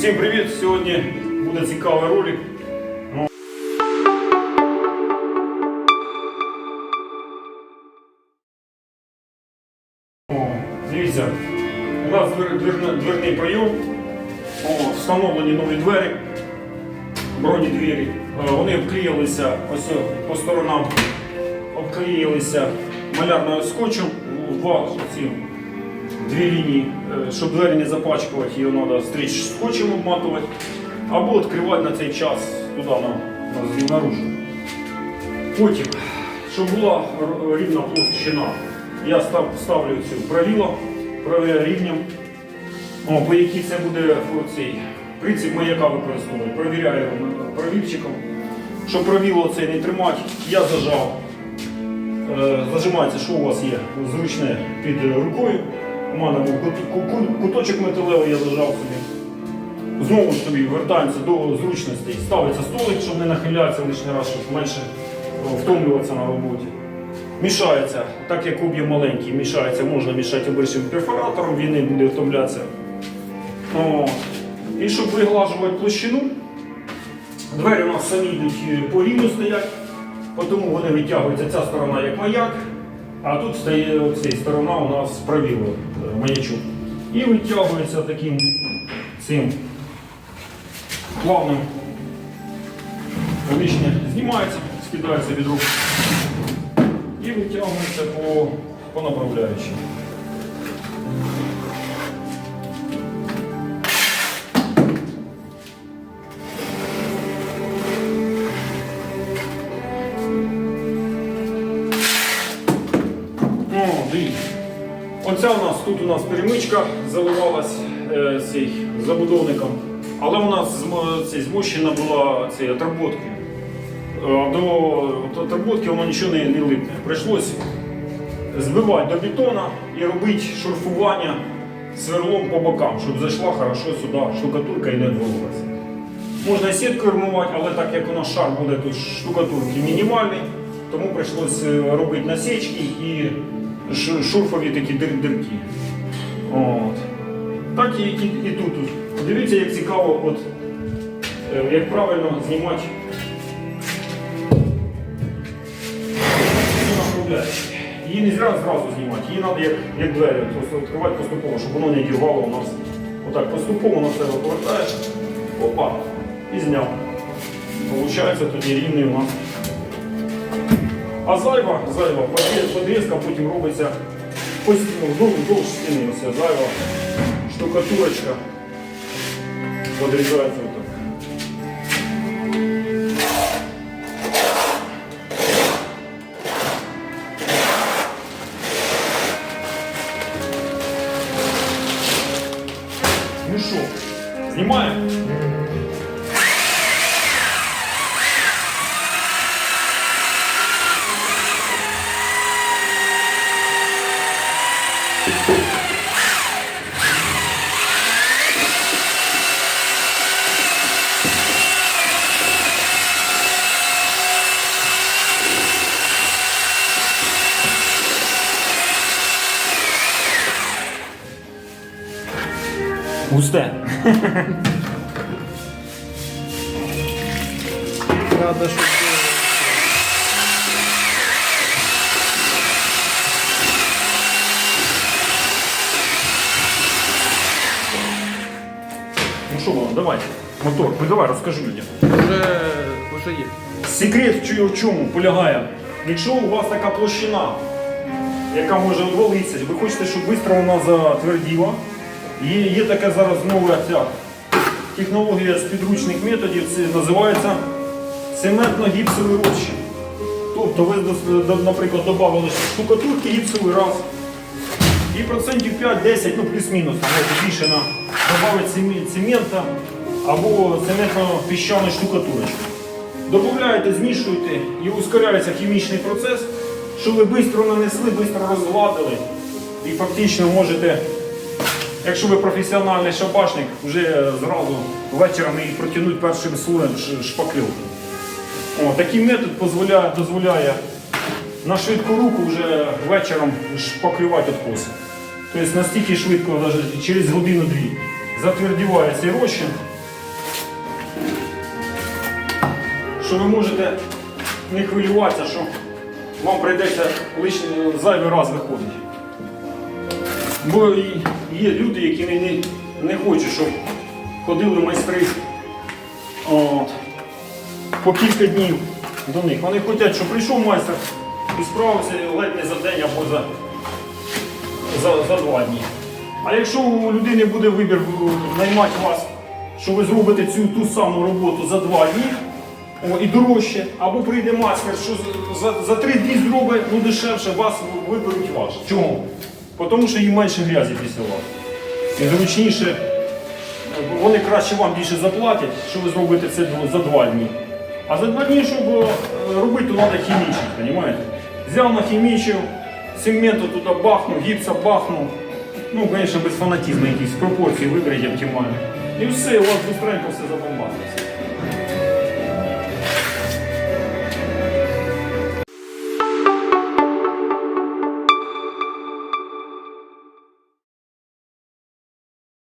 Всім привіт! Сьогодні буде цікавий ролик. Ну, Дивіться, у нас дверний прийом, встановлені нові двері, бронедвері. Е, Вони обклеїлися ось по сторонам, обклеїлися малярною скотчем. Два ці дві лінії, е, щоб двері не запачкувати, її треба стріч скотчем обматувати, або відкривати на цей час туди на, на, наружу. Потім, щоб була рівна площина, я став, ставлю цю правило, правило рівнем, О, по якій це буде оцей принцип маяка використовую. Провіряю е, провірчиком. Щоб правило це не тримати, я зажав. Е, Зажимається, що у вас є зручне під рукою. У мене був кут- ку- ку- куточок металевий, я зажав собі. Знову ж собі вертаємося до зручностей. Ставиться столик, щоб не нахилятися лишній раз, щоб менше втомлюватися на роботі. Мішається, так як об'єм маленький, мішається, можна мішати обичним перфоратором, він не буде втомлятися. О, І щоб виглажувати площину, двері у нас самі йдуть е, по рівню стоять, тому вони витягуються ця сторона як маяк, а тут стає ця сторона у нас правіло е, маячок. І витягується таким цим плавним лишнє знімається, скидається від рук і витягується по, по направляючій. Оця у нас тут у нас перемичка заливалась е, цей забудовником, але у нас цей, змощена була цей, отработкою. Е, До от отработки воно нічого не, не липне. Прийшлось збивати до бетона і робити шурфування сверлом по бокам, щоб зайшла хорошо сюди штукатурка і не відвалилася. Можна і сіткою армувати, але так як у нас шар буде тут штукатурки мінімальний, тому прийшлось е, робити насічки і шурфові такі дир- дирки. От. Так і, і, і тут. Дивіться, як цікаво, от, е, як правильно знімати. Її не зразу зразу знімати, її треба як, як двері, просто відкривати поступово, щоб воно не дірвало у нас. Отак поступово на себе повертаєш, опа, і зняв. Получається тоді рівний у нас. А зайва, зайва, подріз- подрізка потім робиться ось ну, вдовж вдовж стіни. Ось зайва штукатурочка подрізається отак. Ну що, знімаємо? Густе. Надо, щоб Ну що, Вова, давай. Мотор, ну давай, розкажи людям. вже, вже є. Секрет в чу- в чому полягає? Якщо у вас така площина, яка може відвалитися, ви хочете, щоб швидко вона затверділа. Є, є така зараз нова ця технологія з підручних методів, це називається цементно-гіпсовий розчин. Тобто ви, наприклад, додали штукатурки гіпсовий раз. І процентів 5-10, ну плюс-мінус, більше на додати цемента або цементно-піщаної штукатурочки. Добавляєте, змішуєте і ускоряється хімічний процес, що ви швидко нанесли, швидко розгладили. І фактично можете, якщо ви професіональний шабашник, вже зразу вечором і протягнути першим слоєм ш- шпаклівки. О, такий метод дозволяє, дозволяє на швидку руку вже вечором шпаклювати откоси. Тобто настільки швидко, навіть через годину-дві затвердіває цей розчин, що ви можете не хвилюватися, що вам прийдеться лише зайвий раз виходити. Бо є люди, які не, не, не хочуть, щоб ходили майстри от, по кілька днів до них. Вони хочуть, щоб прийшов майстер і справився ледь не за день або за, за, за два дні. А якщо у людини буде вибір е, наймати вас, що ви зробите цю ту саму роботу за два дні о, і дорожче, або прийде майстер, що за, за три дні зробить ну, дешевше, вас виберуть ваш. Чому? Тому що їм менше грязі після вас. І зручніше, вони краще вам більше заплатять, що ви зробите це за два дні. А за два дні, щоб е, робити, то треба хімічити, розумієте? Взяв на хімічив, цементу туди бахнув, гіпса бахнув. Ну, звісно, без фанатизму якісь пропорції виберіть оптимально. І все, у вас быстренько все забомбаситься.